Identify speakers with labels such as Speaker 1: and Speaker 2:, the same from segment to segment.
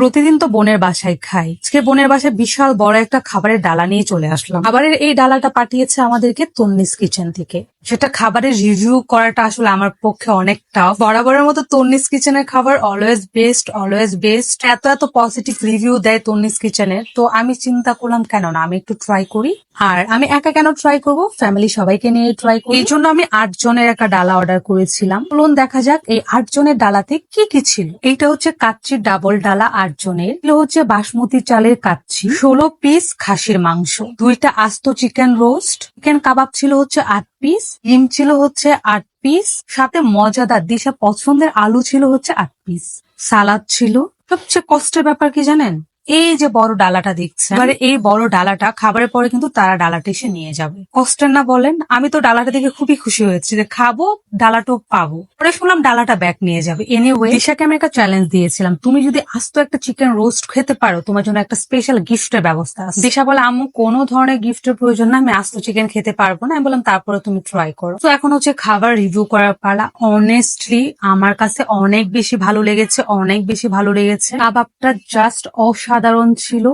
Speaker 1: প্রতিদিন তো বোনের বাসায় খাই। আজকে বোনের বাসায় বিশাল বড় একটা খাবারের ডালা নিয়ে চলে আসলাম। খাবারের এই ডালাটা পাঠিয়েছে আমাদেরকে তন্নিস কিচেন থেকে। সেটা খাবারের রিভিউ করাটা আসলে আমার পক্ষে অনেক টাফ বরাবরের মতো তন্নিস কিচেনের খাবার অলওয়েজ বেস্ট অলওয়েজ বেস্ট এত এত পজিটিভ রিভিউ দেয় তন্নিস কিচেনের তো আমি চিন্তা করলাম, কেন না? আমি একটু ট্রাই করি। আর আমি একা কেন ট্রাই করব? ফ্যামিলি সবাইকে নিয়ে ট্রাই করি। এই জন্য আমি আট জনের একটা ডালা অর্ডার করেছিলাম। চলুন দেখা যাক এই আট জনের ডালাতে কি কি ছিল। এইটা হচ্ছে কাচ্চির ডাবল ডালা আট জনের। এগুলো হচ্ছে বাসমতি চালের কাচ্চি। ষোলো পিস খাসির মাংস। দুইটা আস্ত চিকেন রোস্ট চিকেন কাবাব ছিল হচ্ছে আট পিস ডিম ছিল হচ্ছে আট পিস সাথে মজাদার দিশা পছন্দের আলু ছিল হচ্ছে আট পিস সালাদ ছিল। সবচেয়ে কষ্টের ব্যাপার কি জানেন? এই যে বড় ডালাটা দেখছেন এবারে এই বড় ডালাটা খাবারের পরে কিন্তু তারা ডালাটা এসে নিয়ে যাবে। কষ্টের না বলেন আমি তো ডালাটা দেখে খুবই খুশি হয়েছি যে খাব ডালাটাও পাবো। পরে শুনলাম ডালাটা ব্যাক নিয়ে যাবে। এনিওয়ে দিশাকে আমি একটা চ্যালেঞ্জ দিয়েছিলাম। তুমি যদি আস্ত একটা চিকেন রোস্ট খেতে পারো তোমার জন্য একটা স্পেশাল গিফটের ব্যবস্থা আছে। দিশা বলে আম্মু কোনো ধরনের গিফটের প্রয়োজন না আমি আস্ত চিকেন খেতে পারব না। আমি বললাম তারপরে তুমি ট্রাই করো। তো এখন হচ্ছে খাবার রিভিউ করার পালা। অনেস্টলি আমার কাছে অনেক বেশি ভালো লেগেছে অনেক বেশি ভালো লেগেছে। কাবাবটা জাস্ট অসাধারণ ছিল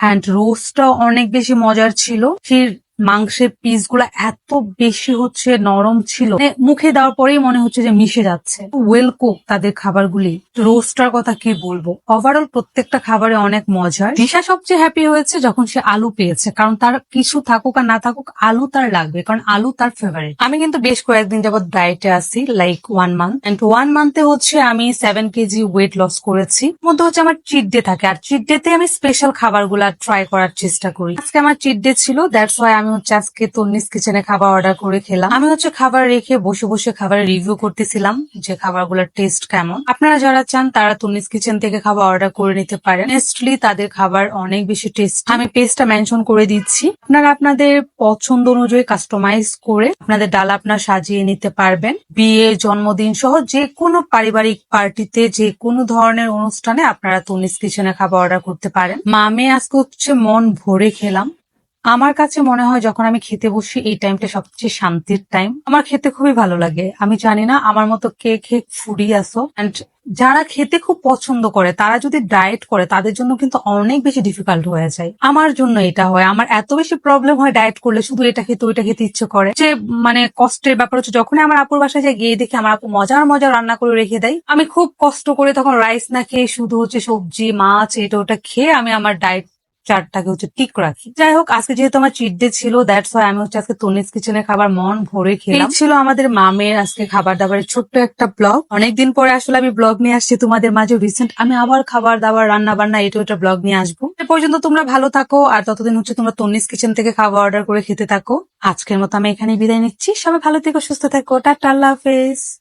Speaker 1: অ্যান্ড রোস্টটাও অনেক বেশি মজার ছিল। সেই মাংসের পিসগুলা এত বেশি হচ্ছে নরম ছিল। মানে মুখে দেওয়ার পরেই মনে হচ্ছে যে মিশে যাচ্ছে। ওয়েল কুক তাদের খাবারগুলি। রোস্টার কথা কি বলব? ওভারঅল প্রত্যেকটা খাবারে অনেক মজার। দিশা সবচেয়ে হ্যাপি হয়েছে যখন সে আলু পেয়েছে, কারণ তার কিছু থাকুক আর না থাকুক, আলু তার লাগবে, কারণ আলু তার ফেভারিট আমি কিন্তু বেশ কয়েকদিন যাবত ডায়েটে আছি like one month and one মান্থে হচ্ছে আমি সেভেন কেজি ওয়েট লস করেছি। মধ্যে হচ্ছে আমার চিট ডে থাকে, আর চিট ডে তে আমি স্পেশাল খাবারগুলা ট্রাই করার চেষ্টা করি। আজকে আমার চিট ডে ছিল দ্যাটস ওয়াই আমি হচ্ছে আজকে তন্নিস কিচেনে খাবার অর্ডার করে খেলাম। আমি হচ্ছে খাবার রেখে বসে বসে খাবার রিভিউ করতেছিলাম যে খাবারগুলোর টেস্ট কেমন। আপনারা যারা চান, তারা তন্নিস কিচেন থেকে খাবার অর্ডার করে নিতে পারেন। নেস্টলি তাদের খাবার অনেক বেশি টেস্ট আমি পেজটা মেনশন করে দিচ্ছি। আপনারা আপনাদের পছন্দ অনুযায়ী কাস্টমাইজ করে আপনাদের ডালা আপনার সাজিয়ে নিতে পারবেন। বিয়ে, জন্মদিন সহ যে কোনো পারিবারিক পার্টিতে, যে কোনো ধরনের অনুষ্ঠানে আপনারা তন্নিস কিচেনে খাবার অর্ডার করতে পারেন। মামে আজকে হচ্ছে মন ভরে খেলাম। আমার কাছে মনে হয় যখন আমি খেতে বসি, এই টাইমটা সবচেয়ে শান্তির টাইম আমার খেতে খুবই ভালো লাগে। আমি জানি না আমার মতো কে কে ফুডি আসো অ্যান্ড যারা খেতে খুব পছন্দ করে, তারা যদি ডায়েট করে, তাদের জন্য কিন্তু অনেক বেশি ডিফিকাল্ট হয়ে যায়। আমার জন্য এটা হয়। আমার এত বেশি প্রবলেম হয় ডায়েট করলে, শুধু এটা খেতে, ওইটা খেতে ইচ্ছে করে। যে মানে কষ্টের ব্যাপার হচ্ছে যখন আমার আপুর বাসায় যাই, গিয়ে দেখি আমার আপু মজার মজার রান্না করে রেখে দেয়। আমি খুব কষ্ট করে তখন রাইস না খেয়ে শুধু হচ্ছে সবজি, মাছ, এটা, ওটা খেয়ে আমি আমার ডায়েট চারটাকে হচ্ছে ঠিক রাখি। যাই হোক, আজকে যেহেতু আমার চিট ডে ছিল দ্যাটস ওয়াই আমি হচ্ছে আজকে তনিস কিচেনের খাবার মন ভরে এই ছিল আমাদের মামের আজকে খাবার দাবারের ছোট্ট একটা ব্লগ অনেকদিন পরে আসলে আমি ব্লগ নিয়ে আসছি তোমাদের মাঝে রিসেন্ট আমি আবার খাবার দাবার রান্না বান্না এটা ওটা ব্লগ নিয়ে আসব। এ পর্যন্ত তোমরা ভালো থাকো, আর ততদিন হচ্ছে তোমরা তনিস কিচেন থেকে খাবার অর্ডার করে খেতে থাকো। আজকের মতো আমি এখানে বিদায় নিচ্ছি। সবাই ভালো থেকো, সুস্থ থাকো। টাটা, আল্লাহ হাফেজ।